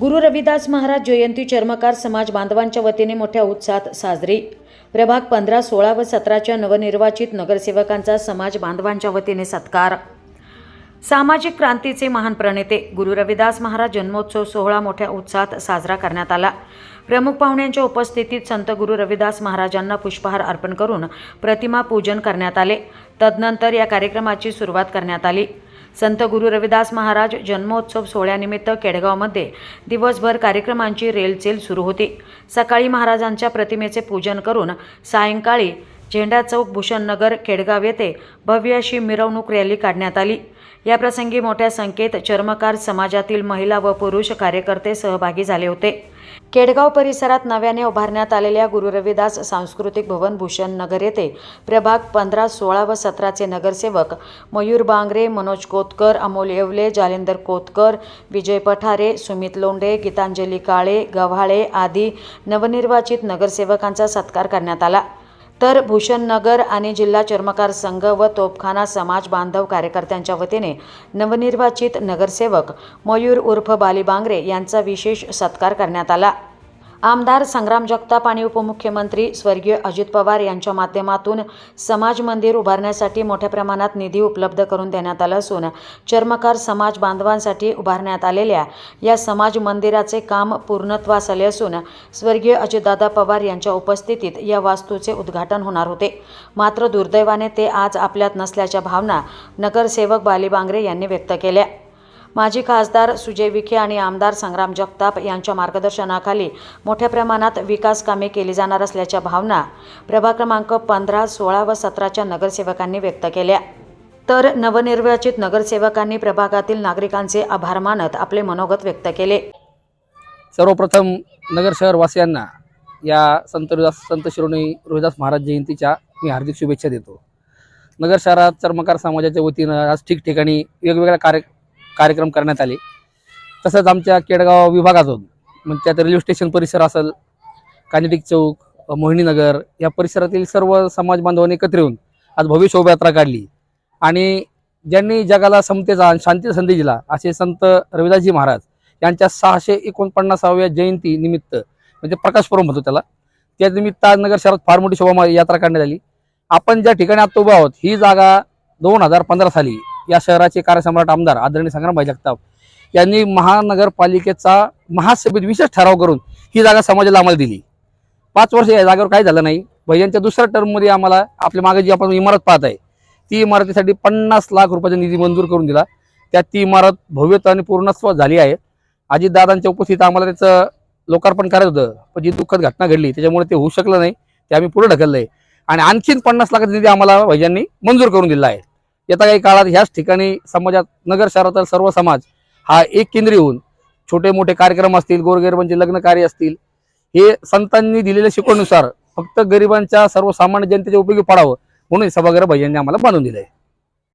गुरु रविदास महाराज जयंती चर्मकार समाज बांधवांच्या वतीने मोठ्या उत्साहात साजरी. प्रभाग पंधरा सोळा व सतराच्या नवनिर्वाचित नगरसेवकांचा समाज बांधवांच्या वतीने सत्कार. सामाजिक क्रांतीचे महान प्रणेते गुरु रविदास महाराज जन्मोत्सव सोहळा मोठ्या उत्साहात साजरा करण्यात आला. प्रमुख पाहुण्यांच्या उपस्थितीत संत गुरु रविदास महाराजांना पुष्पहार अर्पण करून प्रतिमा पूजन करण्यात आले. तदनंतर या कार्यक्रमाची सुरुवात करण्यात आली. संत गुरु रविदास महाराज जन्मोत्सव सोहळ्यानिमित्त केडगावमध्ये दिवसभर कार्यक्रमांची रेलचेल सुरू होती. सकाळी महाराजांच्या प्रतिमेचे पूजन करून सायंकाळी झेंडा चौक भूषणनगर केडगाव येथे भव्य अशी मिरवणूक रॅली काढण्यात आली. याप्रसंगी मोठ्या संख्येत चर्मकार समाजातील महिला व पुरुष कार्यकर्ते सहभागी झाले होते. केडगाव परिसरात नव्याने उभारण्यात आलेल्या गुरु रविदास सांस्कृतिक भवन भूषण नगर येथे प्रभाग पंधरा सोळा व सतराचे नगरसेवक मयूर बांगरे मनोज कोतकर अमोल येवले जालिंदर कोतकर विजय पठारे सुमित लोंढे गीतांजली काळे गव्हाळे आदी नवनिर्वाचित नगरसेवकांचा सत्कार करण्यात आला. तर भूषणनगर आणि जिल्हा चर्मकार संघ व तोपखाना समाज बांधव कार्यकर्त्यांच्या वतीने नवनिर्वाचित नगरसेवक मयूर उर्फ बाली बांगरे यांचा विशेष सत्कार करण्यात आला. आमदार संग्राम जगताप आणि उपमुख्यमंत्री स्वर्गीय अजित पवार यांच्या माध्यमातून समाज मंदिर उभारण्यासाठी मोठ्या प्रमाणात निधी उपलब्ध करून देण्यात आला असून चर्मकार समाज बांधवांसाठी उभारण्यात आलेल्या या समाज मंदिराचे काम पूर्णत्वास आले असून स्वर्गीय अजितदादा पवार यांच्या उपस्थितीत या वास्तूचे उद्घाटन होणार होते. मात्र दुर्दैवाने ते आज आपल्यात नसल्याच्या भावना नगरसेवक बाली बांगरे यांनी व्यक्त केल्या. माजी खासदार सुजय विखे आणि आमदार संग्राम जगताप यांच्या मार्गदर्शनाखाली मोठ्या प्रमाणात विकास कामे केली जाणार असल्याच्या भावना प्रभाग क्रमांक पंधरा सोळा व सतराच्या नगरसेवकांनी व्यक्त केल्या. तर नवनिर्वाचित नगरसेवकांनी प्रभागातील नागरिकांचे आभार मानत आपले मनोगत व्यक्त केले. सर्वप्रथम नगर शहरवासियांना या संत रोहिदास संत शिरोणी रोहिदास महाराज जयंतीच्या मी हार्दिक शुभेच्छा देतो. नगर शहरात चर्मकार समाजाच्या वतीनं आज ठिकठिकाणी वेगवेगळ्या कार्य कार्यक्रम करण्यात आले. तसंच आमच्या केडगाव विभागातून मग त्यात रेल्वे स्टेशन परिसर असेल कानेटिक चौक मोहिनीनगर या परिसरातील सर्व समाज बांधवांनी एकत्र येऊन आज भव्य शोभायात्रा काढली. आणि ज्यांनी जगाला समतेचा आणि शांतीचा संदेश दिला असे संत रविदासजी महाराज यांच्या सहाशे एकोणपन्नासाव्या जयंती निमित्त म्हणजे प्रकाश पर्व म्हणतो त्याला त्या निमित्त आज नगर शहरात फार मोठी शोभा यात्रा काढण्यात आली. आपण ज्या ठिकाणी आता उभे आहोत ही जागा दोन हजार पंधरा साली या शहराचे कार्यसम्राट आमदार आदरणीय संग्रामभाई जगताप यांनी महानगरपालिकेचा महासभेत विशेष ठराव करून ही जागा समाजाला आम्हाला दिली. पाच वर्ष या जागेवर काही झालं नाही. भैयांच्या दुसऱ्या टर्ममध्ये आम्हाला आपल्या मागे जी आपण इमारत पाहत आहे ती इमारतीसाठी पन्नास लाख रुपयाचा निधी मंजूर करून दिला. त्यात ती इमारत भव्यता आणि पूर्णत्व झाली आहे. अजितदादांच्या उपस्थित आम्हाला त्याचं लोकार्पण करायचं होतं पण जी दुःखद घटना घडली त्याच्यामुळे ते होऊ शकलं नाही ते आम्ही पुढे ढकललं आहे आणि आणखीन पन्नास लाखाचा निधी आम्हाला भैयांनी मंजूर करून दिला आहे. येत्या काही काळात ह्याच ठिकाणी समाजात नगर शहरातील सर्व समाज हा एक केंद्रीय होऊन छोटे मोठे कार्यक्रम असतील गोरगरिबांचे लग्न कार्य असतील हे संतांनी दिलेल्या शिकवणीनुसार फक्त गरिबांच्या सर्वसामान्य जनतेच्या उपयोगी पडावं म्हणून सभागृह भैयांनी आम्हाला बांधून दिलं आहे